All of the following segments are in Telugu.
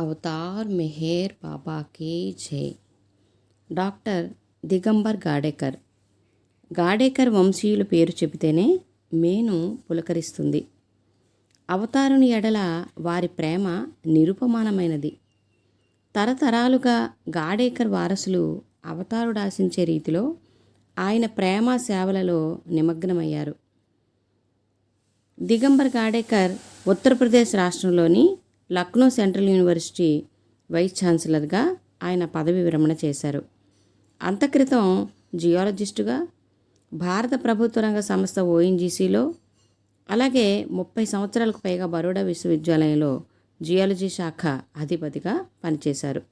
అవతార్ మెహేర్ బాబాకి జై. డాక్టర్ దిగంబర్ గాడేకర్. గాడేకర్ వంశీయుల పేరు చెబితేనే మేను పులకరిస్తుంది. అవతారుని ఎడల వారి ప్రేమ నిరుపమానమైనది. తరతరాలుగా గాడేకర్ వారసులు అవతారుడు ఆశించే రీతిలో ఆయన ప్రేమ సేవలలో నిమగ్నమయ్యారు. దిగంబర్ గాడేకర్ ఉత్తరప్రదేశ్ రాష్ట్రంలోని లక్నో సెంట్రల్ యూనివర్సిటీ వైస్ ఛాన్సలర్గా ఆయన పదవి విరమణ చేశారు. అంతక్రితం జియాలజిస్టుగా భారత ప్రభుత్వ రంగ సంస్థ ఓఎన్జీసీలో అలాగే ముప్పై సంవత్సరాలకు పైగా బరోడా విశ్వవిద్యాలయంలో జియాలజీ శాఖ అధిపతిగా పనిచేశారు.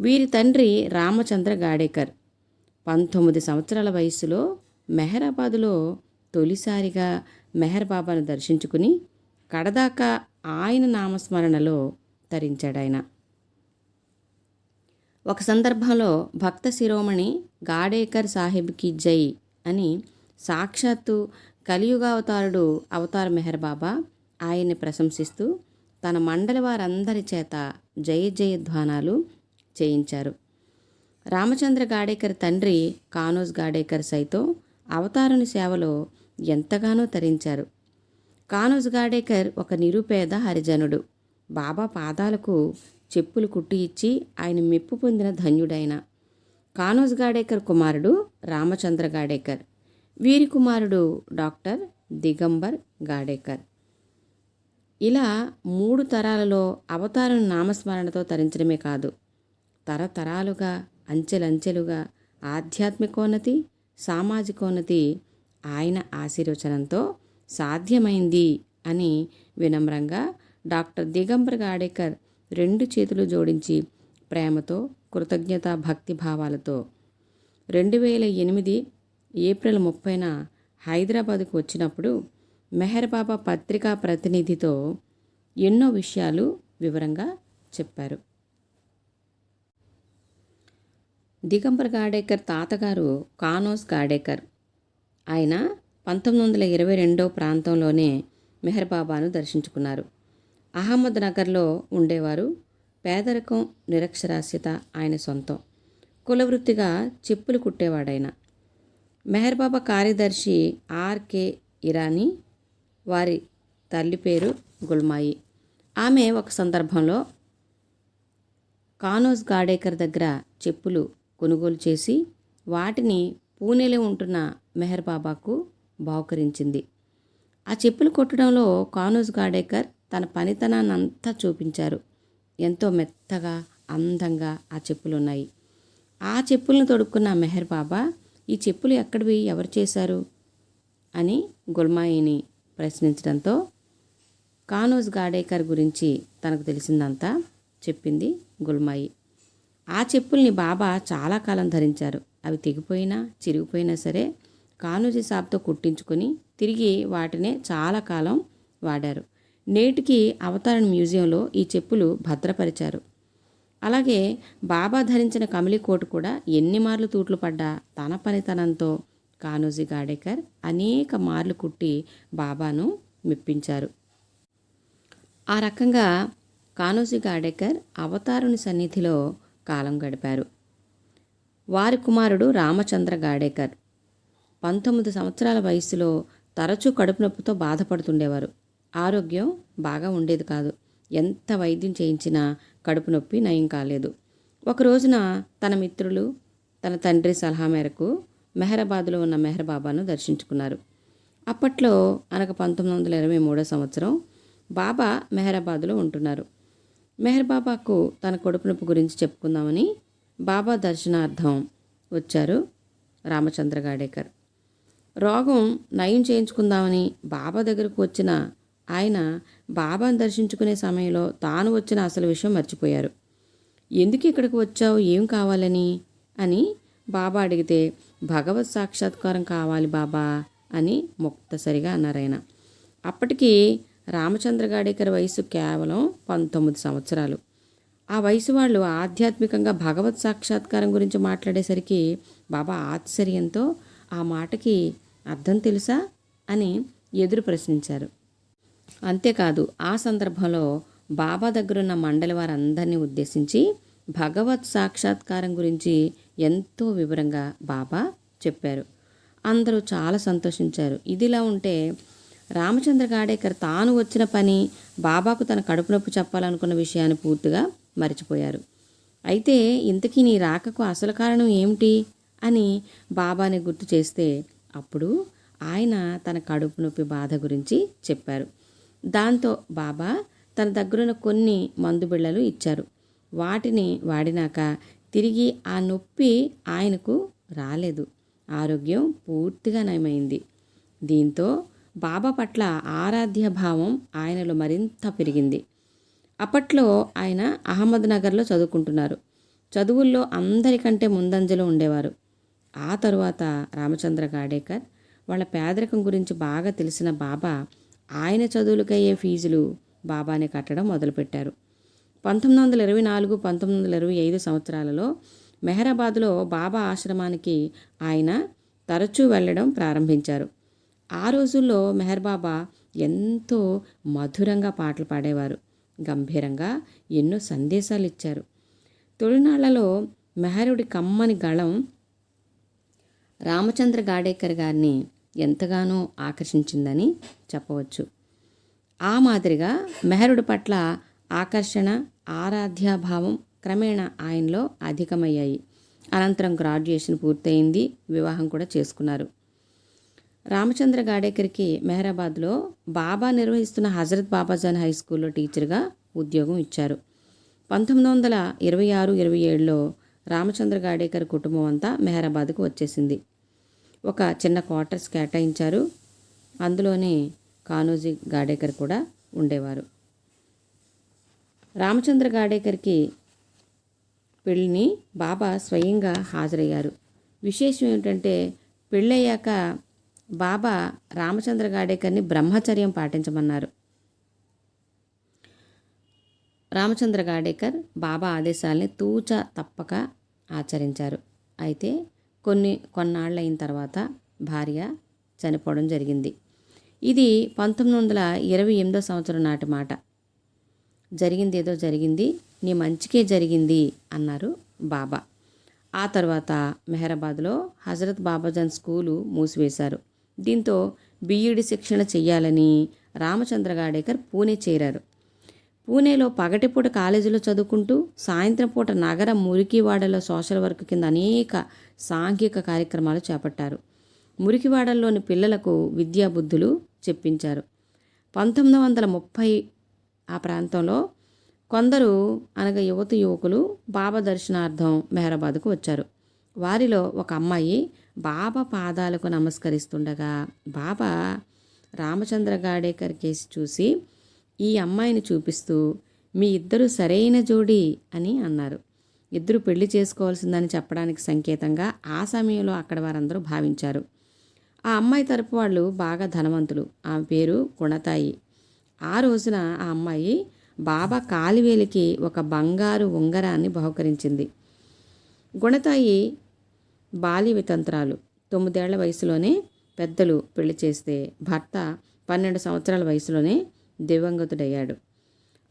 వీరి తండ్రి రామచంద్ర గాడేకర్ పంతొమ్మిది సంవత్సరాల వయస్సులో మెహరాబాదులో తొలిసారిగా మెహర్ బాబాను దర్శించుకుని కడదాకా ఆయన నామస్మరణలో తరించాడాయన. ఒక సందర్భంలో భక్త శిరోమణి గాడేకర్ సాహెబ్కి జై అని సాక్షాత్తు కలియుగావతారుడు అవతార్ మెహర్ బాబా ఆయన్ని ప్రశంసిస్తూ తన మండలి వారందరి చేత జయ జయధ్వానాలు చేయించారు. రామచంద్ర గాడేకర్ తండ్రి కానోజ్ గాడేకర్ సైతం అవతారుని సేవలో ఎంతగానో తరించారు. కానోజ్ గాడేకర్ ఒక నిరుపేద హరిజనుడు. బాబా పాదాలకు చెప్పులు కుట్టి ఇచ్చి ఆయన మెప్పు పొందిన ధన్యుడైన కానోజ్ గాడేకర్ కుమారుడు రామచంద్ర గాడేకర్ వీరి కుమారుడు డాక్టర్ దిగంబర్ గాడేకర్ ఇలా మూడు తరాలలో అవతారం నామస్మరణతో తరించడమే కాదు తరతరాలుగా అంచెలంచెలుగా ఆధ్యాత్మికోన్నతి సామాజికోన్నతి ఆయన ఆశీర్వచనంతో సాధ్యమైంది అని వినమ్రంగా డాక్టర్ దిగంబర్ గాడేకర్ రెండు చేతులు జోడించి ప్రేమతో కృతజ్ఞత భక్తి భావాలతో రెండు వేల ఎనిమిది ఏప్రిల్ ముప్పైన హైదరాబాదుకు వచ్చినప్పుడు మెహర్ బాబా పత్రికా ప్రతినిధితో ఎన్నో విషయాలు వివరంగా చెప్పారు. దిగంబర్ గాడేకర్ తాతగారు కానోస్ గాడేకర్. ఆయన పంతొమ్మిది వందల ఇరవై రెండో ప్రాంతంలోనే మెహర్ బాబాను దర్శించుకున్నారు. అహ్మద్ నగర్లో ఉండేవారు పేదరికం నిరక్షరాస్యత ఆయన సొంతం. కులవృత్తిగా చెప్పులు కుట్టేవాడైన. మెహర్ బాబా కార్యదర్శి ఆర్కే ఇరానీ వారి తల్లి పేరు గుల్మాయి. ఆమె ఒక సందర్భంలో కానోజ్ గాడేకర్ దగ్గర చెప్పులు కొనుగోలు చేసి వాటిని పూణేలో ఉంటున్న మెహర్ బాబాకు బాహుకరించింది ఆ చెప్పులు కొట్టడంలో కానోజ్ గాడేకర్ తన పనితనాన్ని అంతా చూపించారు. ఎంతో మెత్తగా అందంగా ఆ చెప్పులు ఉన్నాయి ఆ చెప్పులను తొడుక్కున్న మెహర్ బాబా ఈ చెప్పులు ఎక్కడివి? ఎవరు చేశారు అని గుల్మాయిని ప్రశ్నించడంతో కానోజ్ గాడేకర్ గురించి తనకు తెలిసిందంతా చెప్పింది గుల్మాయి. ఆ చెప్పుల్ని బాబా చాలా కాలం ధరించారు. అవి తెగిపోయినా చిరిగిపోయినా సరే కానుజీ సాబ్తో కుట్టించుకొని తిరిగి వాటినే చాలా కాలం వాడారు. నేటికి అవతారణ మ్యూజియంలో ఈ చెప్పులు భద్రపరిచారు. అలాగే బాబా ధరించిన కమిలి కోటు కూడా ఎన్ని మార్లు తూట్లు పడ్డా తన పనితనంతో కానోజీ గాడేకర్ అనేక మార్లు కుట్టి బాబాను మెప్పించారు. ఆ రకంగా కానోజీ గాడేకర్ అవతారుని సన్నిధిలో కాలం గడిపారు. వారి కుమారుడు రామచంద్ర గాడేకర్ పంతొమ్మిది సంవత్సరాల వయసులో తరచూ కడుపు నొప్పితో బాధపడుతుండేవారు. ఆరోగ్యం బాగా ఉండేది కాదు. ఎంత వైద్యం చేయించినా కడుపు నొప్పి నయం కాలేదు. ఒక రోజున తన మిత్రులు తన తండ్రి సలహా మేరకు మెహరాబాద్లో ఉన్న మెహర్ బాబాను దర్శించుకున్నారు. అప్పట్లో అనగా పంతొమ్మిది వందల ఇరవై మూడో సంవత్సరం బాబా మెహరాబాద్లో ఉంటున్నారు. మెహర్ బాబాకు తన కడుపు నొప్పి గురించి చెప్పుకుందామని బాబా దర్శనార్థం వచ్చారు రామచంద్ర గాడేకర్. రోగం నయం చేయించుకుందామని బాబా దగ్గరకు వచ్చిన ఆయన బాబాను దర్శించుకునే సమయంలో తాను వచ్చిన అసలు విషయం మర్చిపోయారు. ఎందుకు ఇక్కడికి వచ్చావు? ఏం కావాలని? అని బాబా అడిగితే భగవత్ సాక్షాత్కారం కావాలి బాబా అని ముక్తసరిగా అన్నారాయన అప్పటికి రామచంద్ర గాడేకర్ వయసు కేవలం పంతొమ్మిది సంవత్సరాలు. ఆ వయసు వాళ్ళు ఆధ్యాత్మికంగా భగవత్ సాక్షాత్కారం గురించి మాట్లాడేసరికి బాబా ఆశ్చర్యంతో ఆ మాటకి అర్థం తెలుసా అని ఎదురు ప్రశ్నించారు. అంతేకాదు ఆ సందర్భంలో బాబా దగ్గరున్న మండలి వారందరినీ ఉద్దేశించి భగవత్ సాక్షాత్కారం గురించి ఎంతో వివరంగా బాబా చెప్పారు. అందరూ చాలా సంతోషించారు. ఇదిలా ఉంటే రామచంద్ర గాడేకర్ తాను వచ్చిన పని బాబాకు తన కడుపు నొప్పి చెప్పాలనుకున్న విషయాన్ని పూర్తిగా మర్చిపోయారు. అయితే ఇంతకీ నీ రాకకు అసలు కారణం ఏమిటి? అని బాబాని గుర్తు చేస్తే అప్పుడు ఆయన తన కడుపు నొప్పి బాధ గురించి చెప్పారు. దాంతో బాబా తన దగ్గరున్న కొన్ని మందు బిళ్ళలు ఇచ్చారు. వాటిని వాడినాక తిరిగి ఆ నొప్పి ఆయనకు రాలేదు. ఆరోగ్యం పూర్తిగా నయమైంది. దీంతో బాబా పట్ల ఆరాధ్య భావం ఆయనలో మరింత పెరిగింది. అప్పట్లో ఆయన అహ్మద్నగర్లో చదువుకుంటున్నారు. చదువుల్లో అందరికంటే ముందంజలో ఉండేవారు. ఆ తరువాత రామచంద్ర గాడేకర్ వాళ్ళ పేదరికం గురించి బాగా తెలిసిన బాబా ఆయన చదువులకయ్యే ఫీజులు బాబానే కట్టడం మొదలుపెట్టారు. పంతొమ్మిది వందల ఇరవై నాలుగు పంతొమ్మిది వందల ఇరవై ఐదు సంవత్సరాలలో మెహరాబాద్లో బాబా ఆశ్రమానికి ఆయన తరచూ వెళ్ళడం ప్రారంభించారు. ఆ రోజుల్లో మెహర్ బాబా ఎంతో మధురంగా పాటలు పాడేవారు. గంభీరంగా ఎన్నో సందేశాలు ఇచ్చారు. తొలినాళ్ళలో మెహరుడి కమ్మని గళం రామచంద్ర గాడేకర్ గారిని ఎంతగానో ఆకర్షించిందని చెప్పవచ్చు. ఆ మాదిరిగా మెహరుడు పట్ల ఆకర్షణ ఆరాధ్యాభావం క్రమేణా ఆయనలో అధికమయ్యాయి. అనంతరం గ్రాడ్యుయేషన్ పూర్తయింది. వివాహం కూడా చేసుకున్నారు. రామచంద్ర గాడేకర్కి మెహరాబాద్లో బాబా నిర్వహిస్తున్న హజరత్ బాబాజాన్ హై స్కూల్లో టీచర్గా ఉద్యోగం ఇచ్చారు. పంతొమ్మిది వందల ఇరవై ఆరు ఇరవై ఏడులో రామచంద్ర గాడేకర్ కుటుంబం అంతా మెహరాబాద్కు వచ్చేసింది. ఒక చిన్న క్వార్టర్స్ కేటాయించారు. అందులోనే కానోజీ గాడేకర్ కూడా ఉండేవారు. రామచంద్ర గాడేకర్కి పెళ్ళిని బాబా స్వయంగా హాజరయ్యారు. విశేషం ఏమిటంటే పెళ్ళయ్యాక బాబా రామచంద్ర గాడేకర్ని బ్రహ్మచర్యం పాటించమన్నారు. రామచంద్ర గాడేకర్ బాబా ఆదేశాల్ని తూచ తప్పక ఆచరించారు. అయితే కొన్ని కొన్నాళ్ళు అయిన తర్వాత భార్య చనిపోవడం జరిగింది. ఇది పంతొమ్మిది వందల ఇరవై ఎనిమిదో సంవత్సరం నాటి మాట. జరిగింది ఏదో జరిగింది నీ మంచికే జరిగింది అన్నారు బాబా. ఆ తర్వాత మెహరాబాద్లో హజరత్ బాబాజాన్ స్కూలు మూసివేశారు. దీంతో బీఈడి శిక్షణ చెయ్యాలని రామచంద్ర గాడేకర్ పూణే చేరారు. పూణేలో పగటిపూట కాలేజీలో చదువుకుంటూ సాయంత్రం పూట నగర మురికివాడలో సోషల్ వర్క్ కింద అనేక సాంఘిక కార్యక్రమాలు చేపట్టారు. మురికివాడల్లోని పిల్లలకు విద్యా బుద్ధులు చెప్పించారు. పంతొమ్మిది వందల ముప్పై ఆ ప్రాంతంలో కొందరు అనగా యువత యువకులు బాబా దర్శనార్థం మెహరాబాద్కు వచ్చారు. వారిలో ఒక అమ్మాయి బాబా పాదాలకు నమస్కరిస్తుండగా బాబా రామచంద్ర గాడేకర్ కేసి చూసి ఈ అమ్మాయిని చూపిస్తూ మీ ఇద్దరు సరైన జోడి అని అన్నారు. ఇద్దరు పెళ్ళి చేసుకోవాల్సిందని చెప్పడానికి సంకేతంగా ఆ సమయంలో అక్కడ వారందరూ భావించారు. ఆ అమ్మాయి తరపు వాళ్ళు బాగా ధనవంతులు. ఆమె పేరు గుణతాయి. ఆ రోజున ఆ అమ్మాయి బాబా కాలివేలికి ఒక బంగారు ఉంగరాన్ని బహుకరించింది. గుణతాయి బాలి వితంత్రాలు. తొమ్మిదేళ్ళ వయసులోనే పెద్దలు పెళ్ళి చేస్తే భర్త పన్నెండు సంవత్సరాల వయసులోనే దివంగతుడయ్యాడు.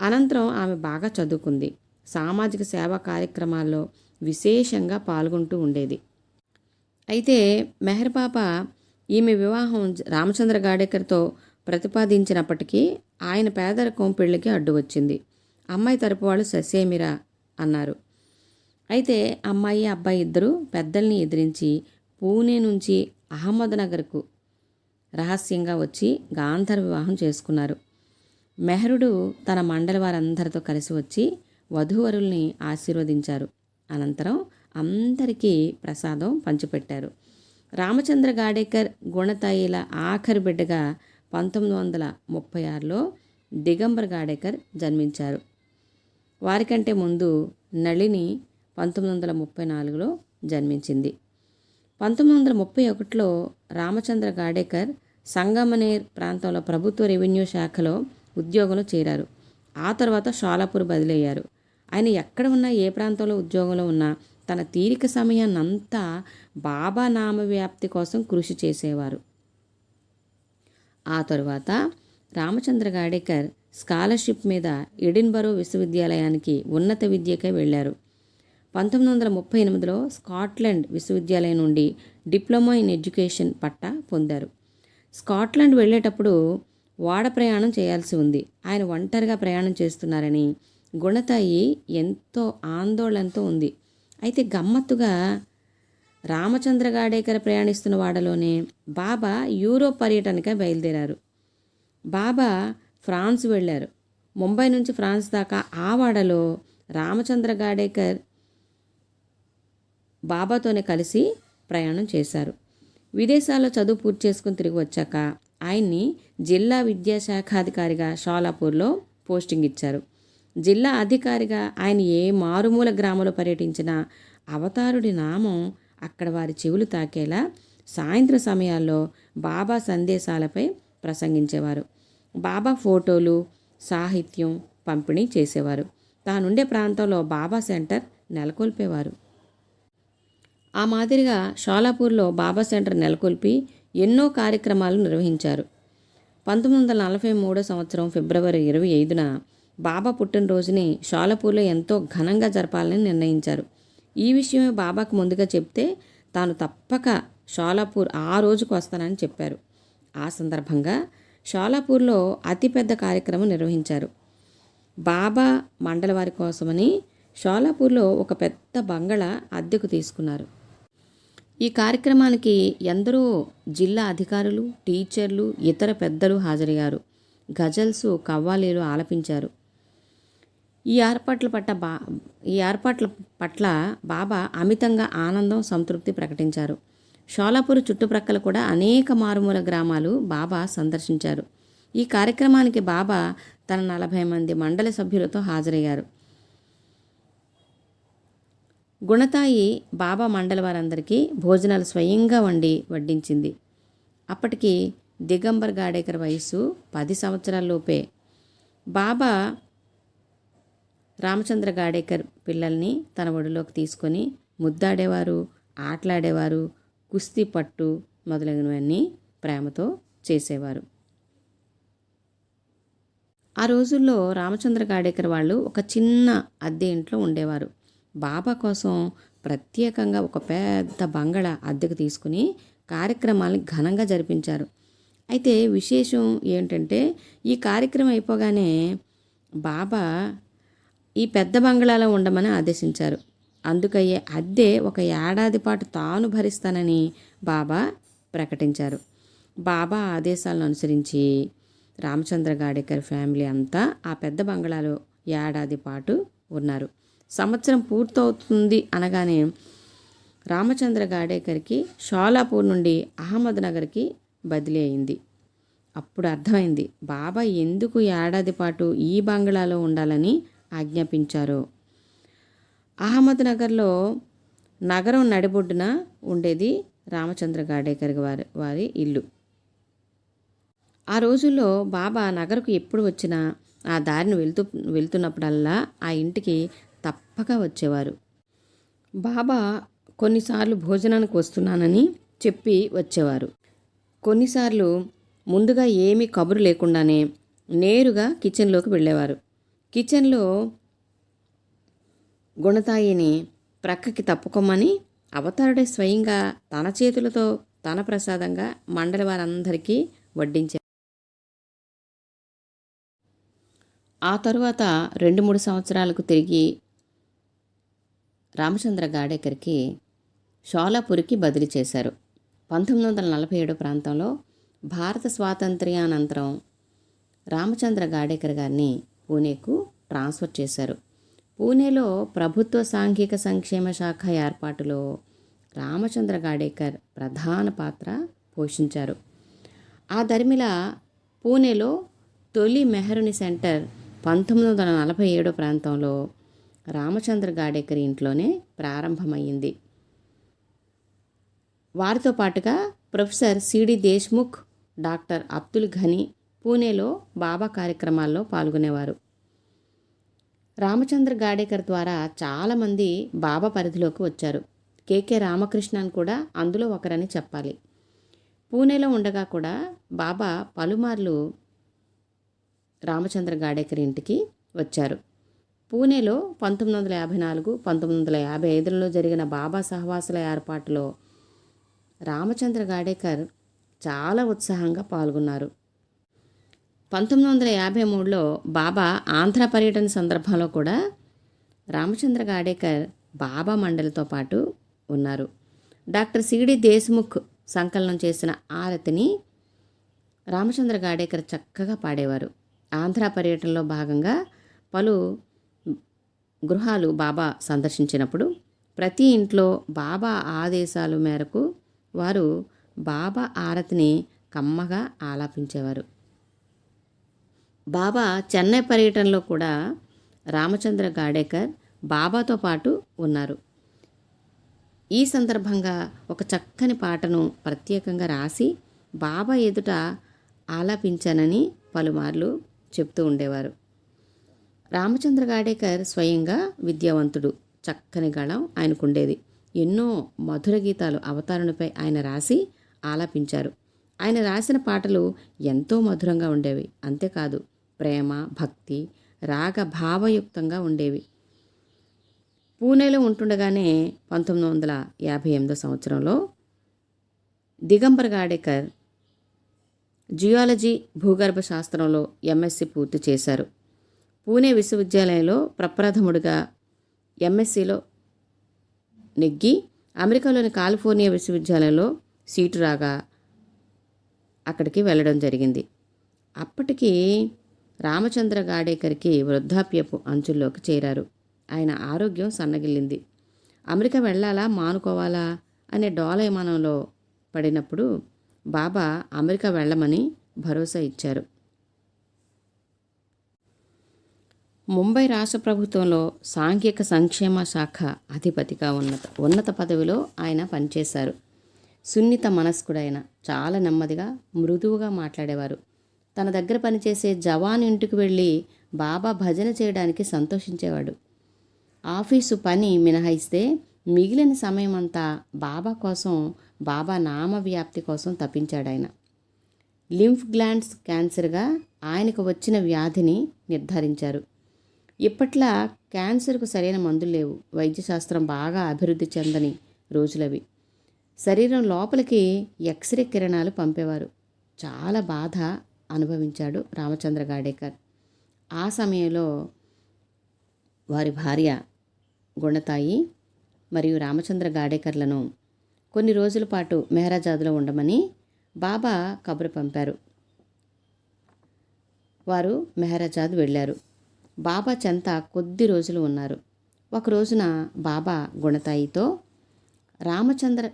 అనంతరం ఆమె బాగా చదువుకుంది. సామాజిక సేవా కార్యక్రమాల్లో విశేషంగా పాల్గొంటూ ఉండేది. అయితే మెహర్ పాప ఈమె వివాహం రామచంద్ర గాడేకర్తో ప్రతిపాదించినప్పటికీ ఆయన పేదరికం పెళ్ళికి అడ్డు వచ్చింది. అమ్మాయి తరపు వాళ్ళు ససేమిరా అన్నారు. అయితే అమ్మాయి అబ్బాయి ఇద్దరు పెద్దల్ని ఎదిరించి పూణే నుంచి అహ్మద్నగర్కు రహస్యంగా వచ్చి గాంధర్ వివాహం చేసుకున్నారు. మెహరుడు తన మండలి వారందరితో కలిసి వచ్చి వధూవరుల్ని ఆశీర్వదించారు. అనంతరం అందరికీ ప్రసాదం పంచిపెట్టారు. రామచంద్ర గాడేకర్ గుణతాయిల ఆఖరి బిడ్డగా పంతొమ్మిది వందల ముప్పై ఆరులో దిగంబర్ గాడేకర్ జన్మించారు. వారికంటే ముందు నళిని పంతొమ్మిది వందల ముప్పై నాలుగులో జన్మించింది. పంతొమ్మిది వందల ముప్పై ఒకటిలో రామచంద్ర గాడేకర్ సంగమనేర్ ప్రాంతంలో ప్రభుత్వ రెవెన్యూ శాఖలో ఉద్యోగంలో చేరారు. ఆ తర్వాత షాలాపూర్ బదిలయ్యారు. ఆయన ఎక్కడ ఉన్నా ఏ ప్రాంతంలో ఉద్యోగంలో ఉన్నా తన తీరిక సమయాన్నంతా బాబా నామ వ్యాప్తి కోసం కృషి చేసేవారు. ఆ తరువాత రామచంద్ర గాడేకర్ స్కాలర్షిప్ మీద ఎడిన్బరో విశ్వవిద్యాలయానికి ఉన్నత విద్యకై వెళ్ళారు. పంతొమ్మిది వందల ముప్పై ఎనిమిదిలో స్కాట్లాండ్ విశ్వవిద్యాలయం నుండి డిప్లొమా ఇన్ ఎడ్యుకేషన్ పట్టా పొందారు. స్కాట్లాండ్ వెళ్ళేటప్పుడు ఓడ ప్రయాణం చేయాల్సి ఉంది. ఆయన ఒంటరిగా ప్రయాణం చేస్తున్నారని గుణతాయి ఎంతో ఆందోళనతో ఉంది. అయితే గమ్మత్తుగా రామచంద్ర గాడేకర్ ప్రయాణిస్తున్న వాడలోనే బాబా యూరోప్ పర్యటనకై బయలుదేరారు. బాబా ఫ్రాన్స్ వెళ్ళారు. ముంబై నుంచి ఫ్రాన్స్ దాకా ఆ వాడలో రామచంద్ర గాడేకర్ బాబాతోనే కలిసి ప్రయాణం చేశారు. విదేశాల్లో చదువు పూర్తి చేసుకుని తిరిగి వచ్చాక ఆయన్ని జిల్లా విద్యాశాఖాధికారిగా షాలాపూర్లో పోస్టింగ్ ఇచ్చారు. జిల్లా అధికారిగా ఆయన ఏ మారుమూల గ్రామంలో పర్యటించినా అవతారుడి నామం అక్కడ వారి చెవులు తాకేలా సాయంత్రం సమయాల్లో బాబా సందేశాలపై ప్రసంగించేవారు. బాబా ఫోటోలు సాహిత్యం పంపిణీ చేసేవారు. తానుండే ప్రాంతంలో బాబా సెంటర్ నెలకొల్పేవారు. ఆ మాదిరిగా షోలాపూర్లో బాబా సెంటర్ నెలకొల్పి ఎన్నో కార్యక్రమాలు నిర్వహించారు. పంతొమ్మిది వందల నలభై మూడో సంవత్సరం ఫిబ్రవరి ఇరవై ఐదున బాబా పుట్టినరోజుని షాలపూర్లో ఎంతో ఘనంగా జరపాలని నిర్ణయించారు. ఈ విషయమే బాబాకు ముందుగా చెప్తే తాను తప్పక షాలాపూర్ ఆ రోజుకు వస్తానని చెప్పారు. ఆ సందర్భంగా షాలాపూర్లో అతిపెద్ద కార్యక్రమం నిర్వహించారు. బాబా మండల వారి కోసమని షాలాపూర్లో ఒక పెద్ద బంగళా అద్దెకు తీసుకున్నారు. ఈ కార్యక్రమానికి ఎందరో జిల్లా అధికారులు టీచర్లు ఇతర పెద్దలు హాజరయ్యారు. గజల్స్ కవ్వాలీలు ఆలపించారు. ఈ ఏర్పాట్ల పట్ల బా ఈ ఏర్పాట్ల పట్ల బాబా అమితంగా ఆనందం సంతృప్తి ప్రకటించారు. షోలాపూర్ చుట్టుప్రక్కల కూడా అనేక మారుమూల గ్రామాలు బాబా సందర్శించారు. ఈ కార్యక్రమానికి బాబా తన నలభై మంది మండలి సభ్యులతో హాజరయ్యారు. గుణతాయి బాబా మండలి వారందరికీ భోజనాలు స్వయంగా వండి వడ్డించింది. అప్పటికి దిగంబర్ గాడేకర్ వయసు పది సంవత్సరాల లోపే. బాబా రామచంద్ర గాడేకర్ పిల్లల్ని తన ఒడిలోకి తీసుకొని ముద్దాడేవారు ఆటలాడేవారు కుస్తీ పట్టు మొదలైనవన్నీ ప్రేమతో చేసేవారు. ఆ రోజుల్లో రామచంద్ర గాడేకర్ వాళ్ళు ఒక చిన్న అద్దె ఇంట్లో ఉండేవారు. బాబా కోసం ప్రత్యేకంగా ఒక పెద్ద బంగళ అద్దెకు తీసుకుని కార్యక్రమాలను ఘనంగా జరిపించారు. అయితే విశేషం ఏంటంటే ఈ కార్యక్రమం అయిపోగానే బాబా ఈ పెద్ద బంగ్లాలో ఉండమని ఆదేశించారు. అందుకయ్యే అద్దె ఒక ఏడాది పాటు తాను భరిస్తానని బాబా ప్రకటించారు. బాబా ఆదేశాలను అనుసరించి రామచంద్ర గాడేకర్ ఫ్యామిలీ అంతా ఆ పెద్ద బంగ్లాలో ఏడాది పాటు ఉన్నారు. సంవత్సరం పూర్తవుతుంది అనగానే రామచంద్ర గాడేకర్కి షోలాపూర్ నుండి అహ్మద్ నగర్కి బదిలీ అయింది. అప్పుడు అర్థమైంది బాబా ఎందుకు ఏడాది పాటు ఈ బంగ్లాలో ఉండాలని ఆజ్ఞాపించారు. అహ్మద్ నగర్లో నగరం నడిబొడ్డున ఉండేది రామచంద్ర గాడేకర్ వారి వారి ఇల్లు. ఆ రోజుల్లో బాబా నగరకు ఎప్పుడు వచ్చినా ఆ దారిని వెళ్తూ వెళ్తున్నప్పుడల్లా ఆ ఇంటికి తప్పక వచ్చేవారు. బాబా కొన్నిసార్లు భోజనానికి వస్తున్నానని చెప్పి వచ్చేవారు. కొన్నిసార్లు ముందుగా ఏమీ కబురు లేకుండానే నేరుగా కిచెన్లోకి వెళ్ళేవారు. కిచెన్లో గుణతాయిని ప్రక్కకి తప్పుకోమని అవతారుడే స్వయంగా తన చేతులతో తన ప్రసాదంగా మండలి వారందరికీ వడ్డించారు. ఆ తరువాత రెండు మూడు సంవత్సరాలకు తిరిగి రామచంద్ర గాడేకర్కి షోలాపూర్కి బదిలీ చేశారు. పంతొమ్మిది వందల నలభై ఏడు ప్రాంతంలో భారత స్వాతంత్ర్యానంతరం రామచంద్ర గాడేకర్ గారిని పూణేకు ట్రాన్స్ఫర్ చేశారు. పూణేలో ప్రభుత్వ సాంఘిక సంక్షేమ శాఖ ఏర్పాటులో రామచంద్ర గాడేకర్ ప్రధాన పాత్ర పోషించారు. ఆ దరిమిల పూణేలో తొలి మెహరుని సెంటర్ పంతొమ్మిది వందల నలభై ఏడో ప్రాంతంలో రామచంద్ర గాడేకర్ ఇంట్లోనే ప్రారంభమైంది వారితో పాటుగా professor C D Deshmukh doctor Abdul Ghani పూణేలో బాబా కార్యక్రమాల్లో పాల్గొనేవారు. రామచంద్ర గాడేకర్ ద్వారా చాలామంది బాబా పరిధిలోకి వచ్చారు. కేకే రామకృష్ణన్ కూడా అందులో ఒకరని చెప్పాలి. పూణేలో ఉండగా కూడా బాబా పలుమార్లు రామచంద్ర గాడేకర్ ఇంటికి వచ్చారు. పూణేలో పంతొమ్మిది వందల యాభై నాలుగు పంతొమ్మిది వందల యాభై ఐదులలో జరిగిన బాబా సహవాసుల ఏర్పాటులో రామచంద్ర గాడేకర్ చాలా ఉత్సాహంగా పాల్గొన్నారు. పంతొమ్మిది వందల యాభై మూడులో బాబా ఆంధ్ర పర్యటన సందర్భంలో కూడా రామచంద్ర గాడేకర్ బాబా మండలితో పాటు ఉన్నారు. డాక్టర్ సిడి దేశ్ముఖ్ సంకలనం చేసిన ఆరతిని రామచంద్ర గాడేకర్ చక్కగా పాడేవారు. ఆంధ్ర పర్యటనలో భాగంగా పలు గృహాలు బాబా సందర్శించినప్పుడు ప్రతి ఇంట్లో బాబా ఆదేశాలు మేరకు వారు బాబా ఆరతిని కమ్మగా ఆలాపించేవారు. బాబా చెన్నై పర్యటనలో కూడా రామచంద్ర గాడేకర్ బాబాతో పాటు ఉన్నారు. ఈ సందర్భంగా ఒక చక్కని పాటను ప్రత్యేకంగా రాసి బాబా ఎదుట ఆలాపించానని పలుమార్లు చెప్తూ ఉండేవారు. రామచంద్ర గాడేకర్ స్వయంగా విద్యావంతుడు చక్కని గళం ఆయనకుండేది. ఎన్నో మధుర గీతాలు అవతారణపై ఆయన రాసి ఆలాపించారు. ఆయన రాసిన పాటలు ఎంతో మధురంగా ఉండేవి. అంతేకాదు ప్రేమ భక్తి రాగ భావయుక్తంగా ఉండేవి. పూణేలో ఉంటుండగానే పంతొమ్మిది వందల యాభై ఎనిమిదో సంవత్సరంలో దిగంబర్ గాడేకర్ జియాలజీ భూగర్భ శాస్త్రంలో ఎంఎస్సి పూర్తి చేశారు. పూణే విశ్వవిద్యాలయంలో ప్రప్రథముడిగా ఎంఎస్సిలో నెగ్గి అమెరికాలోని కాలిఫోర్నియా విశ్వవిద్యాలయంలో సీటు రాగా అక్కడికి వెళ్ళడం జరిగింది. అప్పటికి రామచంద్ర గాడేకర్కి వృద్ధాప్యపు అంచుల్లోకి చేరారు. ఆయన ఆరోగ్యం సన్నగిల్లింది. అమెరికా వెళ్ళాలా? మానుకోవాలా? అనే డోలయమానంలో పడినప్పుడు బాబా అమెరికా వెళ్ళమని భరోసా ఇచ్చారు. ముంబై రాష్ట్ర ప్రభుత్వంలో సాంఘిక సంక్షేమ శాఖ అధిపతిగా ఉన్నత ఉన్నత పదవిలో ఆయన పనిచేశారు. సున్నిత మనస్కుడైన చాలా నెమ్మదిగా మృదువుగా మాట్లాడేవారు. తన దగ్గర పనిచేసే జవాన్ ఇంటికి వెళ్ళి బాబా భజన చేయడానికి సంతోషించేవాడు. ఆఫీసు పని మినహాయిస్తే మిగిలిన సమయం అంతా బాబా కోసం బాబా నామ వ్యాప్తి కోసం తప్పించాడు ఆయన లింఫ్ గ్లాండ్స్ క్యాన్సర్గా ఆయనకు వచ్చిన వ్యాధిని నిర్ధారించారు. ఇప్పట్లా క్యాన్సర్కు సరైన మందులు లేవు. వైద్యశాస్త్రం బాగా అభివృద్ధి చెందని రోజులవి. శరీరం లోపలికి ఎక్స్రే కిరణాలు పంపేవారు. చాలా బాధ అనుభవించాడు రామచంద్ర గాడేకర్. ఆ సమయంలో వారి భార్య గుణతాయి మరియు రామచంద్ర గాడేకర్లను కొన్ని రోజుల పాటు మెహరాజాద్లో ఉండమని బాబా కబురు పంపారు. వారు మెహరాజాద్ వెళ్ళారు. బాబా చెంత కొద్ది రోజులు ఉన్నారు. ఒక రోజున బాబా గుణతాయితో రామచంద్ర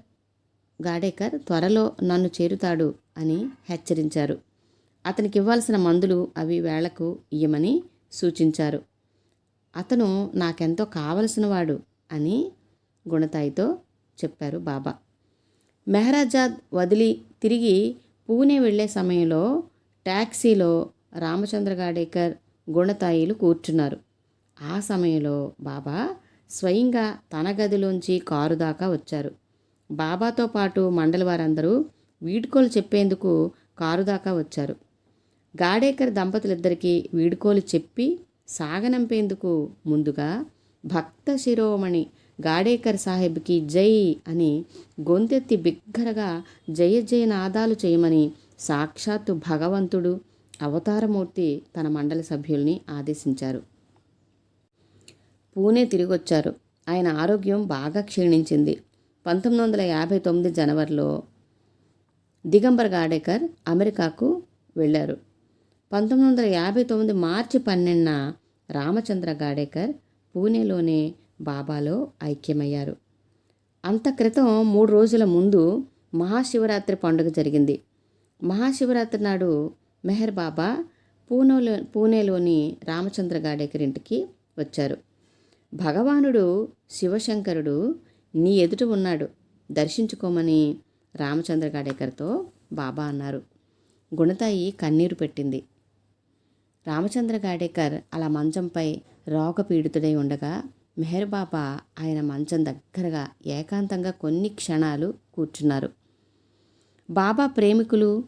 గాడేకర్ త్వరలో నన్ను చేరుతాడు అని హెచ్చరించారు. అతనికి ఇవ్వాల్సిన మందులు అవి వేళకు ఇయ్యమని సూచించారు. అతను నాకెంతో కావలసినవాడు అని గుణతాయితో చెప్పారు బాబా. మెహరాజాద్ వదిలి తిరిగి పూణే వెళ్ళే సమయంలో ట్యాక్సీలో రామచంద్ర గాడేకర్ గుణతాయిలు కూర్చున్నారు. ఆ సమయంలో బాబా స్వయంగా తన గదిలోంచి కారు దాకా వచ్చారు. బాబాతో పాటు మండలి వారందరూ వీడ్కోలు చెప్పేందుకు కారు దాకా వచ్చారు. గాడేకర్ దంపతులిద్దరికీ వీడ్కోలు చెప్పి సాగనంపేందుకు ముందుగా భక్త శిరోమణి గాడేకర్ సాహెబ్కి జై అని గొంతెత్తి బిగ్గరగా జయ జయ నాదాలు చేయమని సాక్షాత్తు భగవంతుడు అవతారమూర్తి తన మండలి సభ్యుల్ని ఆదేశించారు. పూణే తిరిగొచ్చారు. ఆయన ఆరోగ్యం బాగా క్షీణించింది. పంతొమ్మిది వందల యాభై తొమ్మిది జనవరిలో దిగంబర్ గాడేకర్ అమెరికాకు వెళ్ళారు. పంతొమ్మిది వందల యాభై తొమ్మిది మార్చి పన్నెండున రామచంద్ర గాడేకర్ పూణేలోనే బాబాలో ఐక్యమయ్యారు. అంత క్రితం మూడు రోజుల ముందు మహాశివరాత్రి పండుగ జరిగింది. మహాశివరాత్రి నాడు మెహర్ బాబా పూణేలో పూణేలోని రామచంద్ర గాడేకర్ ఇంటికి వచ్చారు. భగవానుడు శివశంకరుడు నీ ఎదుట ఉన్నాడు. దర్శించుకోమని రామచంద్ర గాడేకర్తో బాబా అన్నారు. గుణతాయి కన్నీరు పెట్టింది. రామచంద్ర గాడేకర్ అలా మంచంపై రోగపీడితుడై ఉండగా మెహర్ బాబా ఆయన మంచం దగ్గరగా ఏకాంతంగా కొన్ని క్షణాలు కూర్చున్నారు. బాబా ప్రేమికులు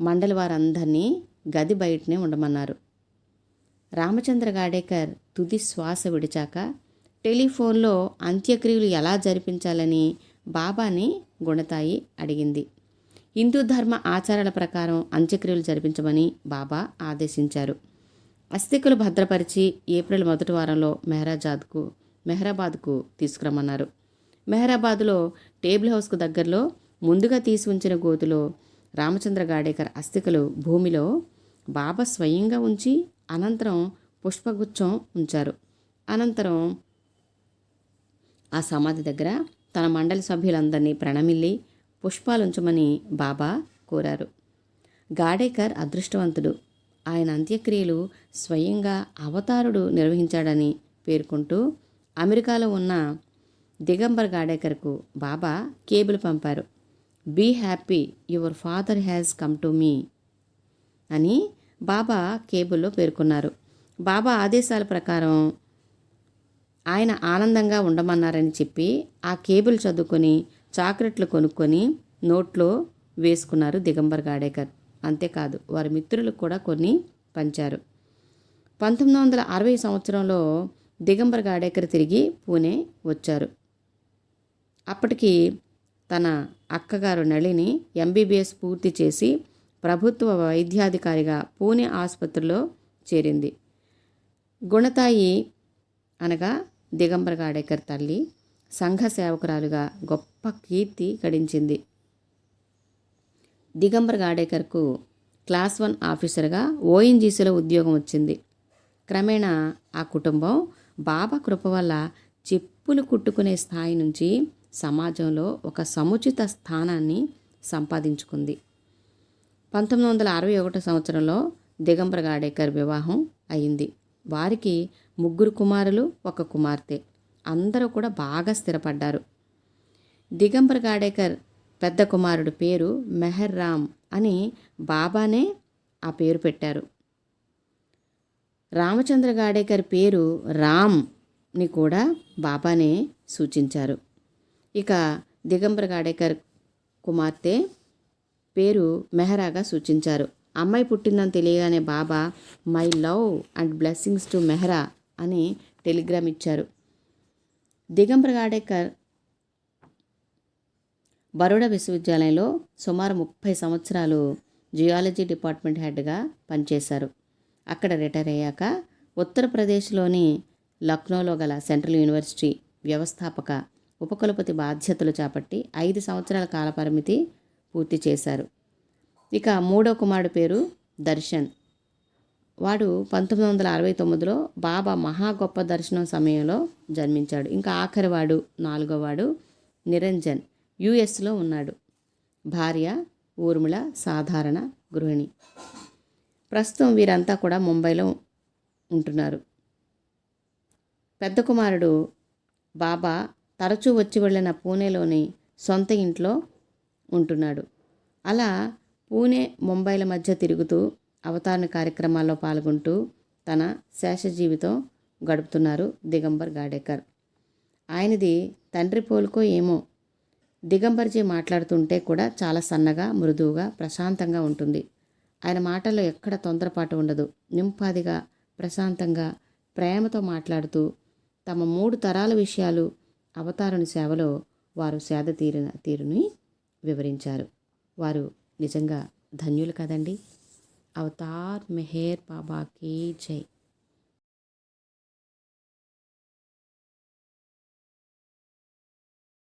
మండలి వారందరినీ గది బయటనే ఉండమన్నారు. రామచంద్ర గాడేకర్ తుది శ్వాస విడిచాక టెలిఫోన్లో అంత్యక్రియలు ఎలా జరిపించాలని బాబాని గుణతాయి అడిగింది. హిందూ ధర్మ ఆచారాల ప్రకారం అంత్యక్రియలు జరిపించమని బాబా ఆదేశించారు. అస్థికులు భద్రపరిచి ఏప్రిల్ మొదటి వారంలో మెహరాజాద్కు మెహరాబాద్కు తీసుకురమ్మన్నారు. మెహరాబాద్లో టేబుల్ హౌస్కు దగ్గరలో ముందుగా తీసి ఉంచిన గోతులో రామచంద్ర గాడేకర్ అస్థికలు భూమిలో బాబా స్వయంగా ఉంచి అనంతరం పుష్పగుచ్చం ఉంచారు. అనంతరం ఆ సమాధి దగ్గర తన మండలి సభ్యులందరినీ ప్రణమిల్లి పుష్పాలుంచమని బాబా కోరారు. గాడేకర్ అదృష్టవంతుడు. ఆయన అంత్యక్రియలు స్వయంగా అవతారుడు నిర్వహించాడని పేర్కొంటూ అమెరికాలో ఉన్న దిగంబర్ గాడేకర్కు బాబా కేబుల్ పంపారు. Be happy your father has come to me అని బాబా కేబుల్లో పేర్కొన్నారు. బాబా ఆదేశాల ప్రకారం ఆయన ఆనందంగా ఉండమన్నారని చెప్పి ఆ కేబుల్ చదువుకొని చాక్లెట్లు కొనుక్కొని నోట్లో వేసుకున్నారు దిగంబర్ గాడేకర్. అంతేకాదు వారి మిత్రులకు కూడా కొన్ని పంచారు. పంతొమ్మిది వందల అరవై సంవత్సరంలో దిగంబర్ గాడేకర్ తిరిగి పూణే వచ్చారు. అప్పటికి తన అక్కగారు నళిని ఎంబీబీఎస్ పూర్తి చేసి ప్రభుత్వ వైద్యాధికారిగా పూణే ఆసుపత్రిలో చేరింది. గుణతాయి అనగా దిగంబర్ గాడేకర్ తల్లి సంఘ సేవకురాలుగా గొప్ప కీర్తి గడించింది. దిగంబర్ గాడేకర్కు క్లాస్ వన్ ఆఫీసర్గా ఓఎన్జీసీలో ఉద్యోగం వచ్చింది. క్రమేణా ఆ కుటుంబం బాబా కృప వల్ల చెప్పులు కుట్టుకునే స్థాయి నుంచి సమాజంలో ఒక సముచిత స్థానాన్ని సంపాదించుకుంది. పంతొమ్మిది వందల అరవై ఒకటో సంవత్సరంలో దిగంబర్ గాడేకర్ వివాహం అయింది. వారికి ముగ్గురు కుమారులు ఒక కుమార్తె. అందరూ కూడా బాగా స్థిరపడ్డారు. దిగంబర్ గాడేకర్ పెద్ద కుమారుడు పేరు మెహర్ రామ్ అని బాబానే ఆ పేరు పెట్టారు. రామచంద్ర గాడేకర్ పేరు రామ్ని కూడా బాబానే సూచించారు. ఇక దిగంబర్ గాడేకర్ కుమార్తె పేరు మెహరాగా సూచించారు. అమ్మాయి పుట్టిందని తెలియగానే Baba my love and blessings to Mehra అని టెలిగ్రామ్ ఇచ్చారు. దిగంబర్ గాడేకర్ బరోడా విశ్వవిద్యాలయంలో సుమారు ముప్పై సంవత్సరాలు జియాలజీ డిపార్ట్మెంట్ హెడ్గా పనిచేశారు. అక్కడ రిటైర్ అయ్యాక ఉత్తరప్రదేశ్లోని లక్నోలో గల సెంట్రల్ యూనివర్సిటీ వ్యవస్థాపక ఉపకులపతి బాధ్యతలు చేపట్టి ఐదు సంవత్సరాల కాలపరిమితి పూర్తి చేశారు. ఇక మూడో కుమారుడు పేరు దర్శన్. వాడు పంతొమ్మిది వందల అరవై తొమ్మిదిలో బాబా మహా గొప్ప దర్శనం సమయంలో జన్మించాడు. ఇంకా ఆఖరి వాడు వాడు నిరంజన్ యుఎస్లో ఉన్నాడు. భార్య ఊర్మిళ సాధారణ గృహిణి. ప్రస్తుతం వీరంతా కూడా ముంబైలో ఉంటున్నారు. పెద్ద కుమారుడు బాబా తరచూ వచ్చి వెళ్ళిన పూణేలోని సొంత ఇంట్లో ఉంటున్నాడు. అలా పూణే ముంబైల మధ్య తిరుగుతూ అవతారణ కార్యక్రమాల్లో పాల్గొంటూ తన శేష జీవితం గడుపుతున్నారు దిగంబర్ గాడేకర్. ఆయనది తండ్రి పోలుకో ఏమో. దిగంబర్జీ మాట్లాడుతుంటే కూడా చాలా సన్నగా మృదువుగా ప్రశాంతంగా ఉంటుంది. ఆయన మాటల్లో ఎక్కడ తొందరపాటు ఉండదు. నింపాదిగా ప్రశాంతంగా ప్రేమతో మాట్లాడుతూ తమ మూడు తరాల విషయాలు అవతారుని సేవలో వారు సేద తీరిన తీరుని వివరించారు. వారు నిజంగా ధన్యులు కదండి. అవతార్ మెహేర్ బాబాకి జై